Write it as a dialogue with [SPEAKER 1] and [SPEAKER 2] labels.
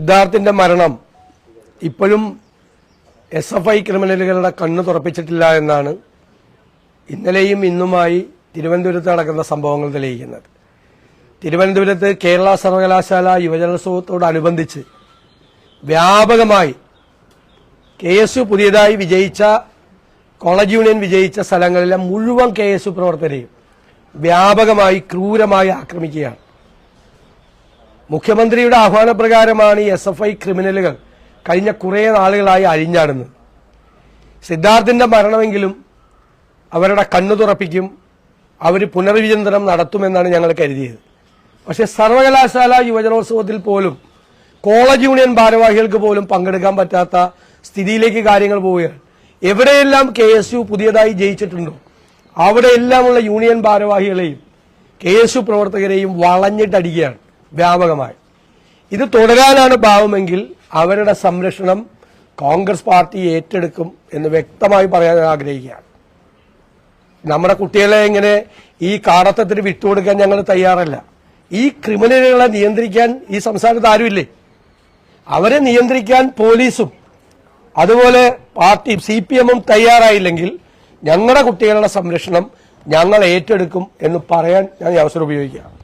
[SPEAKER 1] സിദ്ധാർത്ഥിന്റെ മരണം ഇപ്പോഴും S F I ക്രിമിനലുകളുടെ കണ്ണു തുറപ്പിച്ചിട്ടില്ല എന്നാണ് ഇന്നലെയും ഇന്നുമായി തിരുവനന്തപുരത്ത് നടക്കുന്ന സംഭവങ്ങൾ തെളിയിക്കുന്നത്. തിരുവനന്തപുരത്ത് കേരള സർവകലാശാല യുവജനോത്സവത്തോടനുബന്ധിച്ച് വ്യാപകമായി കെ എസ് യു പുതിയതായി വിജയിച്ച കോളേജ് യൂണിയൻ വിജയിച്ച സ്ഥലങ്ങളിലെ മുഴുവൻ കെ എസ് യു പ്രവർത്തകരെയും വ്യാപകമായി ക്രൂരമായി ആക്രമിക്കുകയാണ്. മുഖ്യമന്ത്രിയുടെ ആഹ്വാനപ്രകാരമാണ് ഈ എസ് എഫ് ഐ ക്രിമിനലുകൾ കഴിഞ്ഞ കുറേ നാളുകളായി അഴിഞ്ഞാടുന്നത്. സിദ്ധാർത്ഥിന്റെ മരണമെങ്കിലും അവരുടെ കണ്ണു തുറപ്പിക്കും അവർ പുനർവിചിന്തനം നടത്തുമെന്നാണ് ഞങ്ങൾ കരുതിയത്. പക്ഷെ സർവകലാശാല യുവജനോത്സവത്തിൽ പോലും കോളേജ് യൂണിയൻ ഭാരവാഹികൾക്ക് പോലും പങ്കെടുക്കാൻ പറ്റാത്ത സ്ഥിതിയിലേക്ക് കാര്യങ്ങൾ പോവുകയാണ്. എവിടെയെല്ലാം കെ എസ് യു പുതിയതായി ജയിച്ചിട്ടുണ്ടോ അവിടെയെല്ലാമുള്ള യൂണിയൻ ഭാരവാഹികളെയും കെ എസ് യു പ്രവർത്തകരെയും വളഞ്ഞിട്ടടിക്കുകയാണ്. വ്യാപകമായി. ഇത് തുടരാനാണ് ഭാവമെങ്കിൽ അവരുടെ സംരക്ഷണം കോൺഗ്രസ് പാർട്ടി ഏറ്റെടുക്കും എന്ന് വ്യക്തമായി പറയാൻ ആഗ്രഹിക്കുകയാണ്. നമ്മുടെ കുട്ടികളെ ഇങ്ങനെ ഈ കാടത്തത്തിന് വിട്ടുകൊടുക്കാൻ ഞങ്ങൾ തയ്യാറല്ല. ഈ ക്രിമിനലുകളെ നിയന്ത്രിക്കാൻ ഈ സംസ്ഥാനത്ത് ആരുമില്ലേ? അവരെ നിയന്ത്രിക്കാൻ പോലീസും അതുപോലെ പാർട്ടി സി പി എമ്മും തയ്യാറായില്ലെങ്കിൽ ഞങ്ങളുടെ കുട്ടികളുടെ സംരക്ഷണം ഞങ്ങൾ ഏറ്റെടുക്കും എന്ന് പറയാൻ ഞാൻ ഈ അവസരം ഉപയോഗിക്കാം